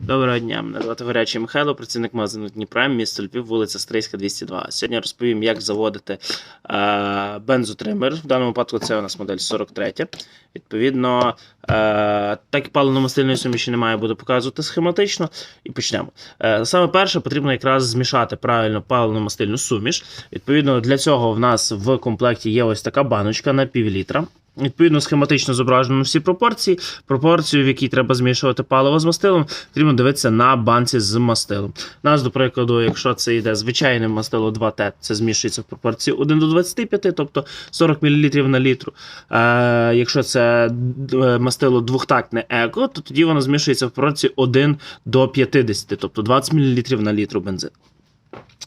Доброго дня, мене звати Горячий Михайло, працівник магазину Дніпрем, місто Львів, вулиця Стрийська, 202. Сьогодні розповім, як заводити е, бензотример. В даному випадку це у нас модель 43. Відповідно, е, так як паливно-мастильної суміші немає, буду показувати схематично. І почнемо. Е, саме перше, потрібно якраз змішати правильно паливно-мастильну суміш. Відповідно, для цього в нас в комплекті є ось така баночка на пів літра. Відповідно, схематично зображено всі пропорції. Пропорцію, в якій треба змішувати паливо з мастилом, потрібно дивитися на банці з мастилом. У нас, до прикладу, якщо це йде звичайне мастило 2Т, це змішується в пропорції 1 до 25, тобто 40 мл на літру. Е, якщо це е, мастило двохтактне еко, то тоді воно змішується в пропорції 1 до 50, тобто 20 мл на літру бензину.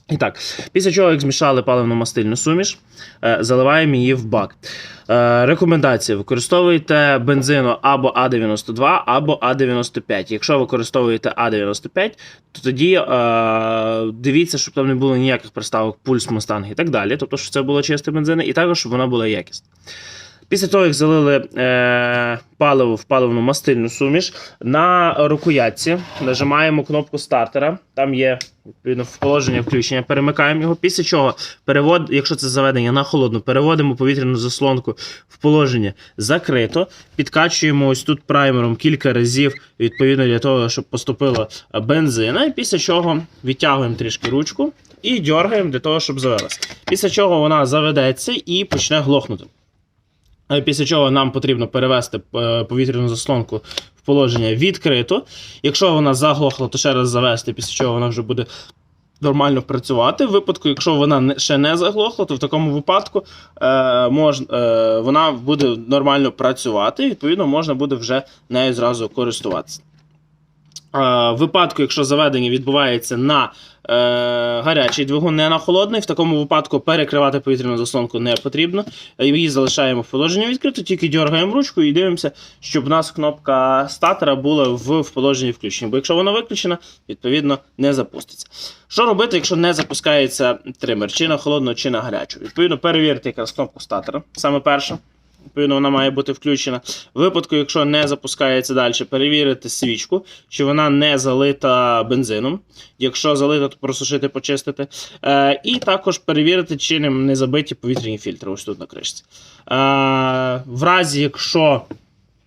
І так, після чого, як змішали паливно-мастильну суміш, е, заливаємо її в бак. Е, Рекомендація: використовуйте бензину або А92, або А95. Якщо використовуєте А95, то тоді е, дивіться, щоб там не було ніяких приставок, пульс, мустанг і так далі. Тобто, щоб це було чисте бензин, і також, щоб вона була якісна. Після того, як залили е, паливо в паливну мастильну суміш, на рукоятці нажимаємо кнопку стартера. Там є відповідно положення включення, перемикаємо його. Після чого, перевод, якщо це заведення на холодну, переводимо повітряну заслонку в положення закрито, підкачуємо ось тут праймером кілька разів, відповідно для того, щоб поступило бензина. І після чого відтягуємо трішки ручку і дергаємо для того, щоб завелася. Після чого вона заведеться і почне глохнути. Е, Після чого нам потрібно перевести е, повітряну заслонку в положення відкрито. Якщо вона заглохла, то ще раз завести, після чого вона вже буде нормально працювати. В випадку, якщо вона ще не заглохла, то в такому випадку е, мож, е, вона буде нормально працювати, і відповідно можна буде вже нею зразу користуватися. Е, В випадку, якщо заведення відбувається на е, гарячий двигун, не на холодний, в такому випадку перекривати повітряну заслонку не потрібно. Е, Її залишаємо в положенні відкрито, тільки дергаємо ручку і дивимося, щоб у нас кнопка статера була в, в положенні включення. Бо якщо вона виключена, відповідно не запуститься. Що робити, якщо не запускається тример, чи на холодну, чи на гарячу? Відповідно, перевірити якраз кнопку статера, саме перше. Відповідно, вона має бути включена. В випадку, якщо не запускається далі, перевірити свічку, чи вона не залита бензином. Якщо залита, то просушити, почистити. Е, і також перевірити, чи не- забиті повітряні фільтри. Ось тут на кришці. Е, в разі, якщо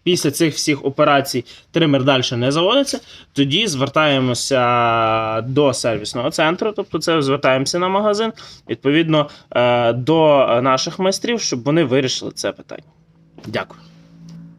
після цих всіх операцій тример далі не заводиться, тоді звертаємося до сервісного центру, тобто це звертаємося на магазин, відповідно е, до наших майстрів, щоб вони вирішили це питання. Дякую.